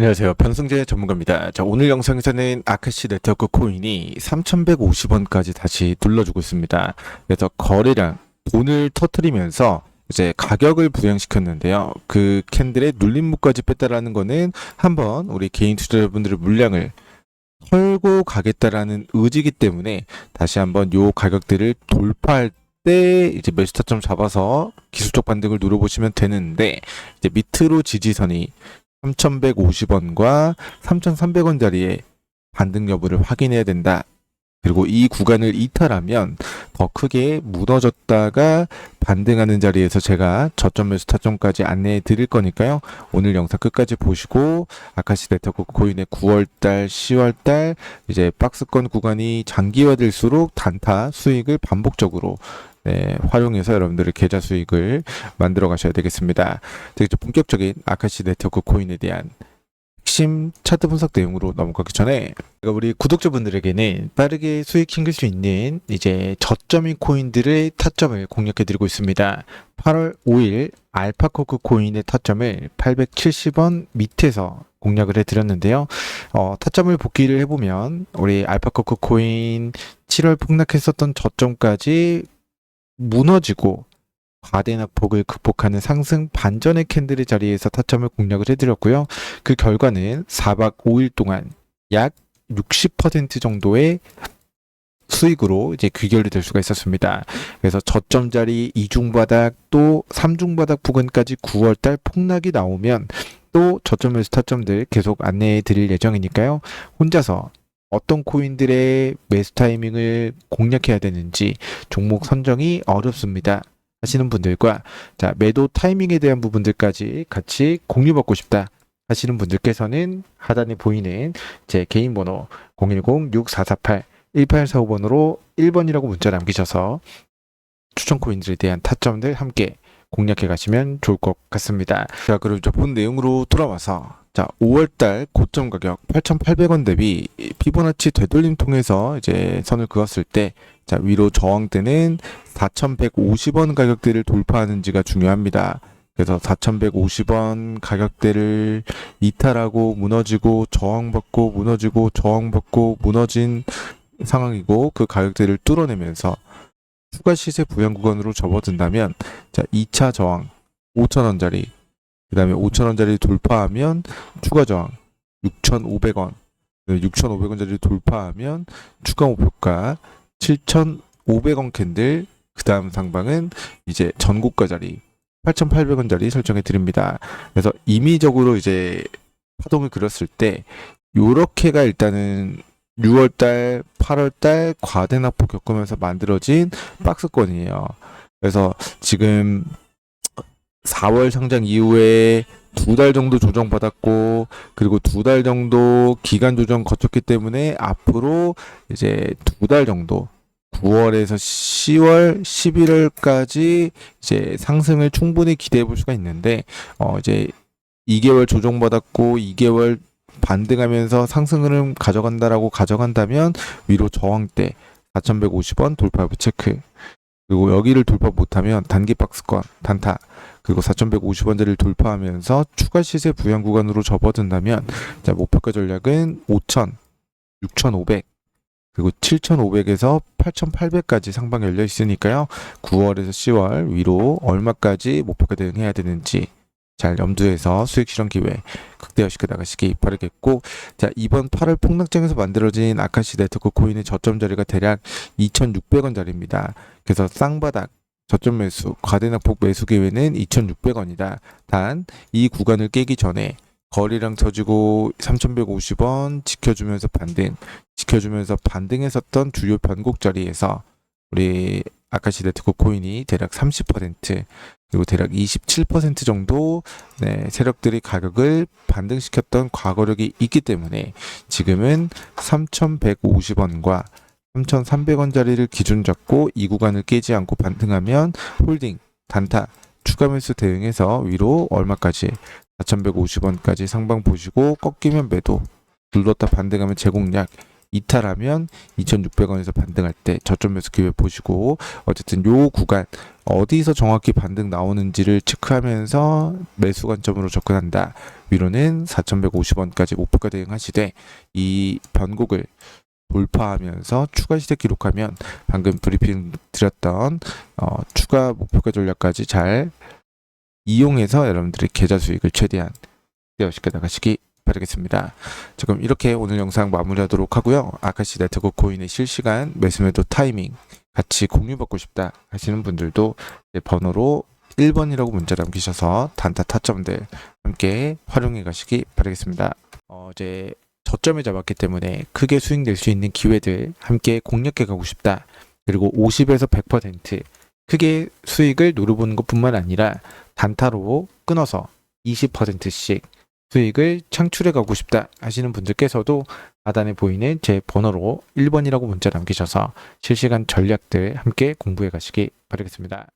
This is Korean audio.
안녕하세요. 변승재 전문가입니다. 자, 오늘 영상에서는 아카시 네트워크 코인이 3,150원까지 다시 눌러주고 있습니다. 그래서 거래량 돈을 터트리면서 이제 가격을 부양시켰는데요. 그 캔들의 눌림목까지 뺐다라는 거는 한번 우리 개인 투자자분들의 물량을 털고 가겠다라는 의지기 때문에 다시 한번 요 가격대를 돌파할 때 이제 매수 타점 잡아서 기술적 반등을 누려보시면 되는데 이제 밑으로 지지선이 3,150원과 3,300원짜리의 반등 여부를 확인해야 된다. 그리고 이 구간을 이탈하면 더 크게 무너졌다가 반등하는 자리에서 제가 저점 매수 타점까지 안내해 드릴 거니까요. 오늘 영상 끝까지 보시고 아카시 네트워크 코인의 9월달, 10월달 이제 박스권 구간이 장기화될수록 단타 수익을 반복적으로 네, 활용해서 여러분들의 계좌 수익을 만들어 가셔야 되겠습니다. 좀 본격적인 아카시 네트워크 코인에 대한 핵심 차트 분석 내용으로 넘어가기 전에 우리 구독자분들에게는 빠르게 수익 챙길 수 있는 이제 저점인 코인들의 타점을 공략해 드리고 있습니다. 8월 5일 알파코크 코인의 타점을 870원 밑에서 공략을 해 드렸는데요. 어, 타점을 복귀를 해보면 우리 알파코크 코인 7월 폭락했었던 저점까지 무너지고 과대낙폭을 극복하는 상승 반전의 캔들의 자리에서 타점을 공략을 해드렸고요. 그 결과는 4박 5일 동안 약 60% 정도의 수익으로 이제 귀결이 될 수가 있었습니다. 그래서 저점 자리 이중 바닥 또 삼중 바닥 부근까지 9월 달 폭락이 나오면 또 저점에서 타점들 계속 안내해 드릴 예정이니까요. 혼자서 어떤 코인들의 매수 타이밍을 공략해야 되는지 종목 선정이 어렵습니다. 하시는 분들과 자 매도 타이밍에 대한 부분들까지 같이 공유받고 싶다 하시는 분들께서는 하단에 보이는 제 개인 번호 010-6448-1845번으로 1번이라고 문자 남기셔서 추천 코인들에 대한 타점들 함께 공략해 가시면 좋을 것 같습니다. 자, 그럼 이제 본 내용으로 돌아와서 자, 5월달 고점 가격 8,800원 대비 피보나치 되돌림 통해서 이제 선을 그었을 때 자, 위로 저항 때는 4,150원 가격대를 돌파하는지가 중요합니다. 그래서 4,150원 가격대를 이탈하고 무너지고 저항받고 무너지고 저항받고 무너진 상황이고 그 가격대를 뚫어내면서 추가 시세 부양 구간으로 접어든다면 자 2차 저항 5,000원짜리 그 다음에 5,000원짜리 돌파하면 추가 저항 6,500원 6,500원짜리 돌파하면 추가 목표가 7,500원 캔들 그 다음 상방은 이제 전고가 자리 8,800원 짜리 설정해 드립니다. 그래서 임의적으로 이제 파동을 그렸을 때 요렇게가 일단은 6월달, 8월달 과대납폭 겪으면서 만들어진 박스권이에요. 그래서 지금 4월 상장 이후에 두 달 정도 조정받았고 그리고 두 달 정도 기간 조정 거쳤기 때문에 앞으로 이제 두 달 정도 9월에서 10월, 11월까지 이제 상승을 충분히 기대해 볼 수가 있는데 어 이제 2개월 조정받았고 2개월 반등하면서 상승 흐름 가져간다라고 가져간다면 위로 저항대 4,150원 돌파 체크 그리고 여기를 돌파 못하면 단기 박스권 단타 그리고 4,150원대를 돌파하면서 추가 시세 부양 구간으로 접어든다면 자 목표가 전략은 5,000, 6,500 그리고 7,500에서 8,800까지 상방 열려 있으니까요. 9월에서 10월 위로 얼마까지 목표가 대응해야 되는지 잘 염두에서 수익 실현 기회 극대화시켜 나가시기 바라겠고 자 이번 8월 폭락장에서 만들어진 아카시 네트워크 코인의 저점 자리가 대략 2,600원짜리입니다. 그래서 쌍바닥 저점 매수 과대낙폭 매수 기회는 2,600원이다. 단 이 구간을 깨기 전에 거리량 터지고 3,150원 지켜주면서 반등 지켜주면서 반등했었던 주요 변곡 자리에서 우리 아카시 네트워크 코인이 대략 30% 그리고 대략 27% 정도 네, 세력들이 가격을 반등시켰던 과거력이 있기 때문에 지금은 3,150원과 3,300원짜리를 기준 잡고 이 구간을 깨지 않고 반등하면 홀딩, 단타, 추가 매수 대응해서 위로 얼마까지 4,150원까지 상방 보시고 꺾이면 매도, 눌렀다 반등하면 제공약 이탈하면 2,600원에서 반등할 때 저점 매수 기회 보시고 어쨌든 요 구간 어디서 정확히 반등 나오는지를 체크하면서 매수 관점으로 접근한다. 위로는 4,150원까지 목표가 대응하시되 이 변곡을 돌파하면서 추가 시세 기록하면 방금 브리핑 드렸던 어, 추가 목표가 전략까지 잘 이용해서 여러분들의 계좌 수익을 최대한 떼어시켜 나가시기 바라겠습니다. 지금 이렇게 오늘 영상 마무리하도록 하고요. 아카시 네트워크 코인의 실시간 매수매도 타이밍 같이 공유받고 싶다 하시는 분들도 제 번호로 1번이라고 문자 남기셔서 단타 타점들 함께 활용해 가시기 바라겠습니다. 어, 이제 저점에 잡았기 때문에 크게 수익 낼수 있는 기회들 함께 공략해 가고 싶다. 그리고 50에서 100% 크게 수익을 노려보는 것뿐만 아니라 단타로 끊어서 20%씩 수익을 창출해 가고 싶다 하시는 분들께서도 하단에 보이는 제 번호로 1번이라고 문자 남기셔서 실시간 전략들 함께 공부해 가시기 바라겠습니다.